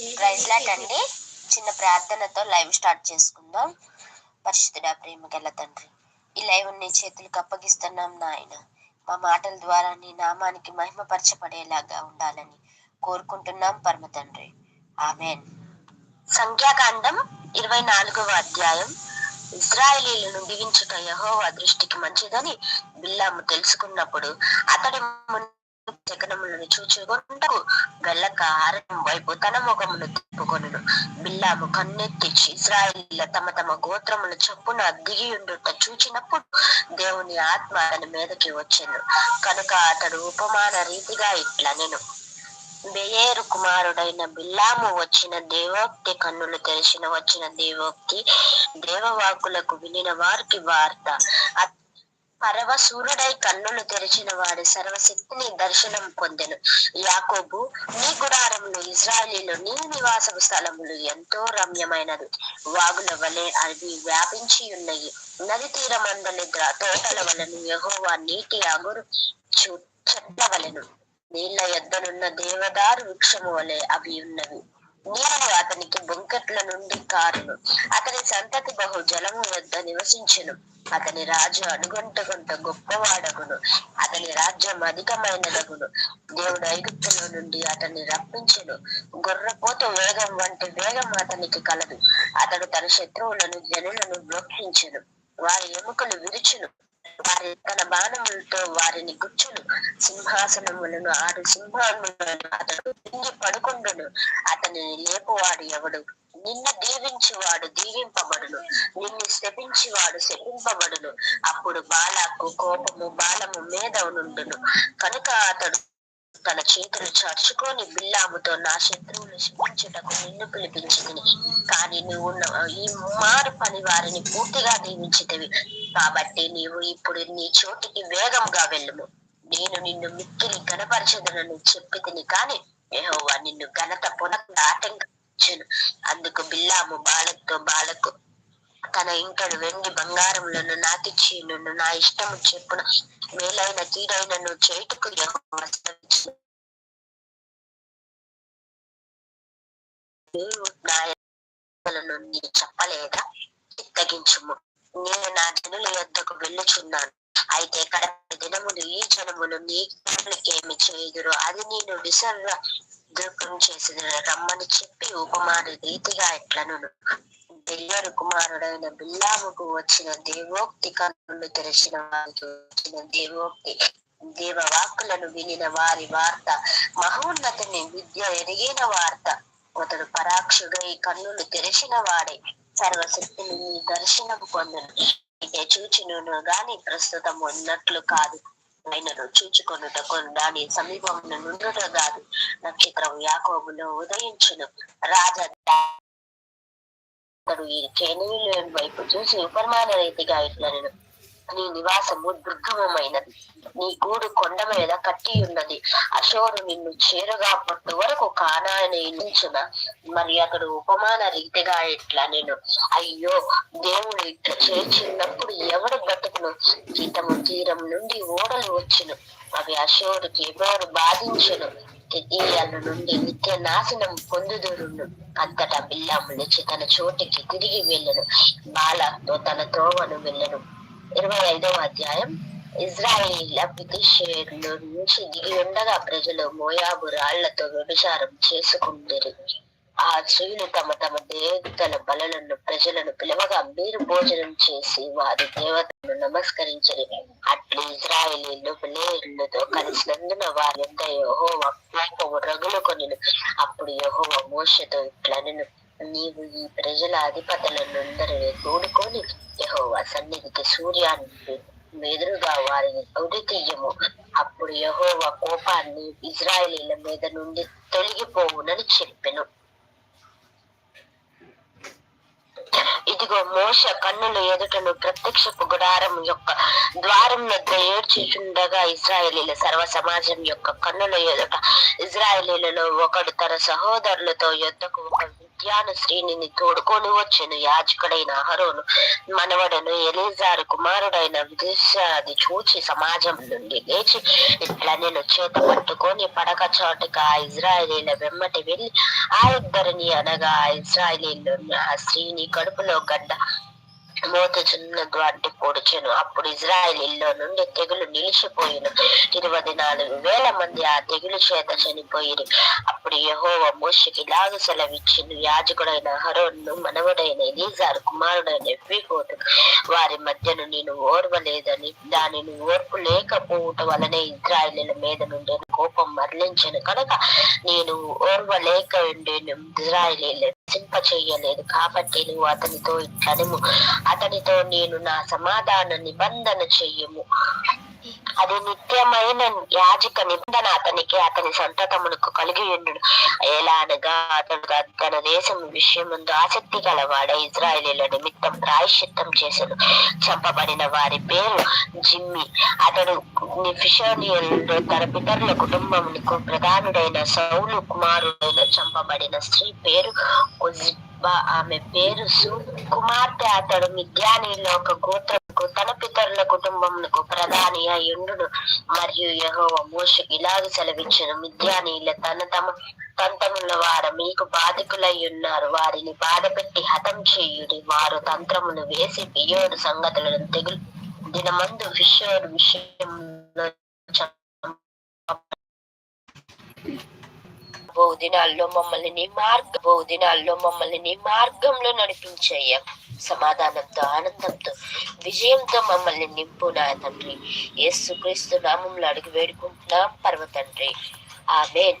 Praise lot అండి. చిన్న ప్రార్థనతో లైవ్ స్టార్ట్ చేసుకుందాం. పరిశుద్ధుడా ప్రేమ గల తండ్రి ఈ లైవ్ నీ చేతులకు అప్పగిస్తున్నాం నాయన. మా మాటల ద్వారా నీ నామానికి మహిమపరచబడేలాగా ఉండాలని కోరుకుంటున్నాం పరమ తండ్రి. ఆమెన్. సంఖ్యాకాండం ఇరవై నాలుగవ అధ్యాయం. ఇజ్రాయేలీలను దీవించుట యహోవా దృష్టికి మంచిదని బిల్లాము తెలుసుకున్నప్పుడు అతడి జగనములను చూచుకుంటూ వెళ్ళక అరణ్యం వైపు తన ముఖమును తిప్పుకొను బిల్లాము కన్నెత్తిచ్చి ఇజ్రాయిల తమ తమ గోత్రముల చొప్పున దిగి ఉండుట చూచినప్పుడు దేవుని ఆత్మ అతని మీదకి వచ్చెను. కనుక అతడు ఉపమాన రీతిగా ఇట్లా నేను. బెయేరు కుమారుడైన బిల్లాము వచ్చిన దేవోక్తి కన్నులు తెరిచిన వచ్చిన దేవోక్తి దేవవాకులకు వినిన వారికి వార్త. అ- పరవశూరుడై కన్నులు తెరిచిన వాడు సర్వశక్తిని దర్శనం పొందెను. యాకోబు నీ గుడారములు ఇజ్రాయలీలు నీ నివాసపు స్థలములు ఎంతో రమ్యమైనది వాగుల వలె అవి వ్యాపించి ఉన్నాయి. నది తీరమందలి తోటల వలను యహోవా నీటి అగురు చు చెట్ల వలెను. నీళ్ళ ఎద్దనున్న దేవదారు వృక్షము వలె అవి ఉన్నవి. నీరు అతనికి బొంకట్ల నుండి కారును అతని సంతతి బహు జలము వద్ద నివసించును. అతని రాజు అడుగొంటగొంట గొప్పవాడగును. అతని రాజ్యం అధికమైనదగును. దేవుడు ఐగుప్తులో నుండి అతన్ని రప్పించును. గొర్రపోత వేగం వంటి వేగం అతనికి కలదు. అతడు తన శత్రువులను జనులను బ్రోక్షించును. వారి ఎముకలు విరుచును. వారి తన బాణములతో వారిని గుచ్చును. సింహాసనములను ఆరు సింహములను అతడు తింగి పడుకుండును. అతనిని లేపువాడు ఎవడు? నిన్ను దీవించువాడు దీవింపబడును. నిన్ను శపించువాడు శపింపబడును. అప్పుడు బాలకు కోపము బాలము మీద కనుక అతడు తన చేతులు చర్చుకొని బిల్లాముతో నా శత్రువులు శిక్షించుటకు నిన్ను పిలిపించుకుని కానీ నువ్వు ఈ మారు పని వారిని పూర్తిగా దీవించితివి. కాబట్టి నీవు ఇప్పుడు నీ చోటికి వేగంగా వెళ్ళము. నేను నిన్ను మిక్కిలి గణపరచదనని చెప్పి తిని కాని యెహోవా నిన్ను ఘనత పొనకుండా ఆటంకించును. అందుకు బిల్లాము బాలతో బాలకు తన ఇంకడు వెండి బంగారములను నాకిచ్చి నన్ను నా ఇష్టము చెప్పున. మేలైన కీడైనను చేటుకు యెహోవా నా ఎడలను నీ చెప్పలేదా? తగ్గించుము నేను నా జనుల యొద్దకు వెళ్ళుచున్నాను. అయితే ఇక్కడ దినములు ఈ జనములు నీ ఏమి చేయుదురు అది నేను విసర్ర దూరం చేసి రమ్మని చెప్పి ఉపమాన రీతిగా ఎట్లను బిల్లరు కుమారుడైన బిల్లాముకు వచ్చిన దేవోక్తి కన్నులు తెరిచిన వారికి వచ్చిన దేవోక్తి దేవవాక్కులను వినిన వారి వార్త మహోన్నతిని విద్య ఎరిగిన వార్త. అతడు పరాక్షుడై కన్నులు తెరిచిన వాడే సర్వశక్తిని నీ దర్శనము పొందను. అయితే చూచును గాని ప్రస్తుతం ఉన్నట్లు కాదు. ఆయనను చూచుకొనుటకు దాని సమీపమున నుండుట కాదు నక్షత్రం యాకోబులో ఉదయించును. రాజా అతడు ఈ కేనీయుల వైపు చూసి ఉపర్మాన రీతిగా ఇట్లను నీ నివాసము దుర్గమమైనది. నీ గూడు కొండ మీద కట్టి ఉన్నది. అశోరు నిన్ను చేరుగా పట్టు వరకు కానాని మరి అతడు ఉపమాన రీతిగా ఇట్లా నేను? అయ్యో దేవుడు ఇట్లా చేర్చినప్పుడు ఎవడు బ్రతుకును? గీతము తీరం నుండి ఓడలు వచ్చును. అవి అశోరుకి ఎవరు బాధించును. తిథియాల నుండి నిత్య నాశనం పొందుదురును. అంతటా బిల్లాము లేచి తన చోటికి తిరిగి వెళ్ళను. బాలతో తన తోవను వెళ్ళను. ఇరవై ఐదవ అధ్యాయం. ఇజ్రాయిల్ పితిషేర్లు నుంచి దిగి ఉండగా ప్రజలు మోయాబు రాళ్ళతో వ్యభిచారం చేసుకుందరు. ఆ స్త్రీలు తమ తమ దేవతల బలలను ప్రజలను పిలవగా మీరు భోజనం చేసి వారి దేవతలను నమస్కరించరు. అట్లు ఇజ్రాయేలీలు బలేరులతో కలిసినందున వారి యొక్క యహోవ కోపము రగులుకొని అప్పుడు యహోవ మోషతో ఇట్లనెను. నీవు ఈ ప్రజల అధిపతులనందరినీ కూడుకొని యహోవా సన్నిధికి సూర్యాన్ని ఎదురుగా వారిని తొడి అప్పుడు యహోవ కోపాన్ని ఇజ్రాయేలీల మీద నుండి తొలగిపోవునని చెప్పెను. ఇదిగో మోస కన్నుల ఎదుటను ప్రత్యక్షపు గుడారం యొక్క ద్వారం వద్ద ఏడ్చుచుండగా ఇజ్రాయేలీల సర్వ సమాజం యొక్క కన్నుల ఎదుట ఇజ్రాయేలీలలో ఒకడు తన సహోదరులతో యుద్ధకు ఒక మధ్యాహ్న శ్రీనిని తోడుకొని వచ్చెను యాజకుడైన అహరోను మనవడను ఎలిజారు కుమారుడైన విదేశాది చూచి సమాజం నుండి లేచి ఇట్లా నేను చేత పట్టుకొని పడక చోటుగా ఇజ్రాయలీల వెమ్మటి వెళ్ళి ఆ ఇద్దరిని అనగా ఇజ్రాయలీలు ఆ స్త్రీని కడుపులో గడ్డ మోతుచున్నటువంటి పొడిచెను. అప్పుడు ఇజ్రాయెలీలో నుండి తెగులు నిలిచిపోయిను. ఇరవై నాలుగు వేల మంది ఆ తెగులు చేత చనిపోయిరు. అప్పుడు యహోవ మోషకి లాగు సెలవిచ్చింది యాజకుడైన హరోన్ను మనవడైన ఎలీజారు కుమారుడైన ఎఫ్వికోతు వారి మధ్యను నేను ఓర్వలేదని దానిని ఓర్పు లేకపోవటం వలనే ఇజ్రాయలీల మీద నుండి కోపం మరలించను. కనుక నేను ఓర్వలేక ఉండి ఇజ్రాయెలీలు చింప చెయ్యలేదు కాబట్టి నువ్వు అతనితో ఇట్లనము అతనితో నేను నా సమాధాన నిబంధన చెయ్యము. అది నిత్యమైన యాజక నిబంధన అతనికి అతని సంతతమునకు కలిగి ఉండును ఎలా అనగా అతడు తన దేశం విషయం ముందు ఆసక్తి గలవాడ ఇజ్రాయేలీల నిమిత్తం ప్రాయశ్చిత్తం చేసెను. చంపబడిన వారి పేరు జిమ్మి. అతడు ఫిషోనియల్లో తన పితరుల కుటుంబమునకు ప్రధానుడైన సౌలు కుమారుడైన చంపబడిన స్త్రీ పేరు ఉజ్బా. ఆమె పేరు సు కుమార్తె అతడు మిద్యానీలో ఒక గోత్రకు తన పితరుల కుటుంబమునకు ప్రధాని అయ్యుండును. మరియు యహోవ మోషకి ఇలాగ సెలవిచ్చిన. మిద్యానీల తన తమ తంత్రముల వారు మీకు బాధికులై ఉన్నారు వారిని బాధపెట్టి హతం చేయుడి వారు తంత్రమును వేసి పియోడు సంగతులను తెగులు దినమందు ఫిషోడు విషయం బోధినాల్లో మమ్మల్ని నీ మార్గ బోధినాల్లో మమ్మల్ని నీ మార్గంలో నడిపించయ్యా. సమాధానంతో ఆనందంతో విజయంతో మమ్మల్ని నింపు నా తండ్రి. యేసుక్రీస్తు నామంలో అడుగు వేడుకుంటున్నాం పర్వతండ్రి. ఆమె